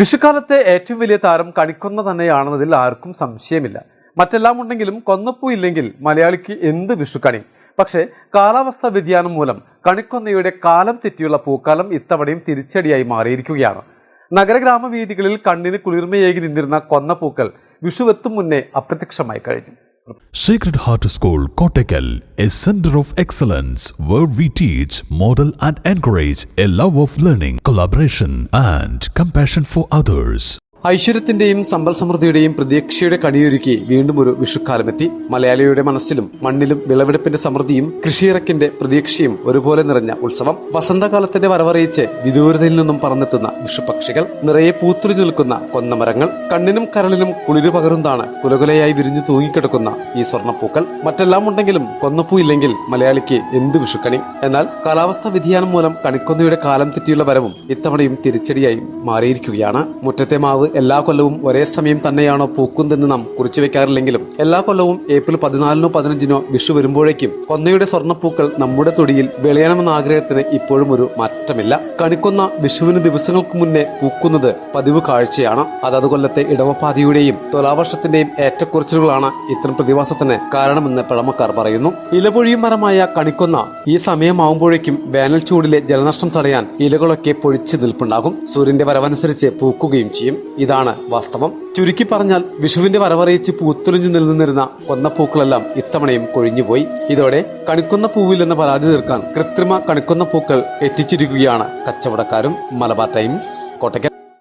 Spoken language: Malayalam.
വിഷുക്കാലത്തെ ഏറ്റവും വലിയ താരം കണിക്കൊന്ന തന്നെയാണെന്നതിൽ ആർക്കും സംശയമില്ല. മറ്റെല്ലാം ഉണ്ടെങ്കിലും കൊന്നപ്പൂ ഇല്ലെങ്കിൽ മലയാളിക്ക് എന്ത് വിഷുക്കണി? പക്ഷേ കാലാവസ്ഥാ വ്യതിയാനം മൂലം കണിക്കൊന്നയുടെ കാലം തെറ്റിയുള്ള പൂക്കാലം ഇത്തവണയും തിരിച്ചടിയായി മാറിയിരിക്കുകയാണ്. നഗരഗ്രാമ വീതികളിൽ കണ്ണിന് കുളിർമയേകി നിന്നിരുന്ന കൊന്നപ്പൂക്കൾ വിഷുവെത്തും മുന്നേ അപ്രത്യക്ഷമായി കഴിഞ്ഞു. Sacred Heart School, Kottakkal, a center of excellence where we teach, model, and encourage a love of learning, collaboration, and compassion for others. ഐശ്വര്യത്തിന്റെയും സമ്പൽ സമൃദ്ധിയുടെയും പ്രതീക്ഷയുടെ കണിയൊരുക്കി വീണ്ടും ഒരു വിഷുക്കാലമെത്തി. മലയാളിയുടെ മനസ്സിലും മണ്ണിലും വിളവെടുപ്പിന്റെ സമൃദ്ധിയും കൃഷിയിറക്കിന്റെ പ്രതീക്ഷയും ഒരുപോലെ നിറഞ്ഞ ഉത്സവം വസന്തകാലത്തിന്റെ വരവറിയിച്ച് വിദൂരതയിൽ നിന്നും പറന്നെത്തുന്ന വിഷുപക്ഷികൾ നിറയെ പൂത്തുലി നിൽക്കുന്ന കൊന്നമരങ്ങൾ കണ്ണിനും കരളിനും കുളിരു പകരുന്നതാണ് കുലകുലയായി വിരിഞ്ഞു തൂങ്ങിക്കിടക്കുന്ന ഈ സ്വർണപ്പൂക്കൾ. മറ്റെല്ലാം ഉണ്ടെങ്കിലും കൊന്നപ്പൂ ഇല്ലെങ്കിൽ മലയാളിക്ക് എന്ത് വിഷുക്കണി? എന്നാൽ കാലാവസ്ഥാ വ്യതിയാനം മൂലം കണിക്കൊന്നയുടെ കാലം തെറ്റിയുള്ള വരവും ഇത്തവണയും തിരിച്ചടിയായി മാറിയിരിക്കുകയാണ്. മുറ്റത്തെ മാവ് എല്ലാ കൊല്ലവും ഒരേ സമയം തന്നെയാണോ പൂക്കുന്നതെന്ന് നാം കുറിച്ചു വെക്കാറില്ലെങ്കിലും എല്ലാ കൊല്ലവും ഏപ്രിൽ പതിനാലിനോ പതിനഞ്ചിനോ വിഷു വരുമ്പോഴേക്കും കൊന്നയുടെ സ്വർണപ്പൂക്കൾ നമ്മുടെ തൊടിയിൽ വിളയണമെന്ന ആഗ്രഹത്തിന് ഇപ്പോഴും ഒരു മാറ്റമില്ല. കണിക്കൊന്ന വിഷുവിന് ദിവസങ്ങൾക്ക് മുന്നേ പൂക്കുന്നത് പതിവ് കാഴ്ചയാണ്. അതത് കൊല്ലത്തെ ഇടവപ്പാതിയുടെയും തുലാവർഷത്തിന്റെയും ഏറ്റക്കുറച്ചിലുകളാണ് ഇത്തരം പ്രതിഭാസത്തിന് കാരണമെന്ന് പഴമക്കാർ പറയുന്നു. ഇലപൊഴിയും മരമായ കണിക്കൊന്ന ഈ സമയമാവുമ്പോഴേക്കും വേനൽ ചൂടിലെ ജലനഷ്ടം തടയാൻ ഇലകളൊക്കെ പൊഴിച്ച് നിൽപ്പുണ്ടാകും. സൂര്യന്റെ വരവനുസരിച്ച് പൂക്കുകയും ചെയ്യും. ഇതാണ് വാസ്തവം. ചുരുക്കി പറഞ്ഞാൽ വിഷുവിന്റെ വരവറിയിച്ച് പൂത്തുലഞ്ഞു നിലനിന്നിരുന്ന കൊന്നപ്പൂക്കളെല്ലാം ഇത്തവണയും കൊഴിഞ്ഞുപോയി. ഇതോടെ കണിക്കുന്ന പൂവിൽ എന്ന പരാതി തീർക്കാൻ കൃത്രിമ കണിക്കുന്ന പൂക്കൾ എത്തിച്ചിരിക്കുകയാണ് കച്ചവടക്കാരും മലബാർ ടൈംസ്. കോട്ടയ്ക്കൽ.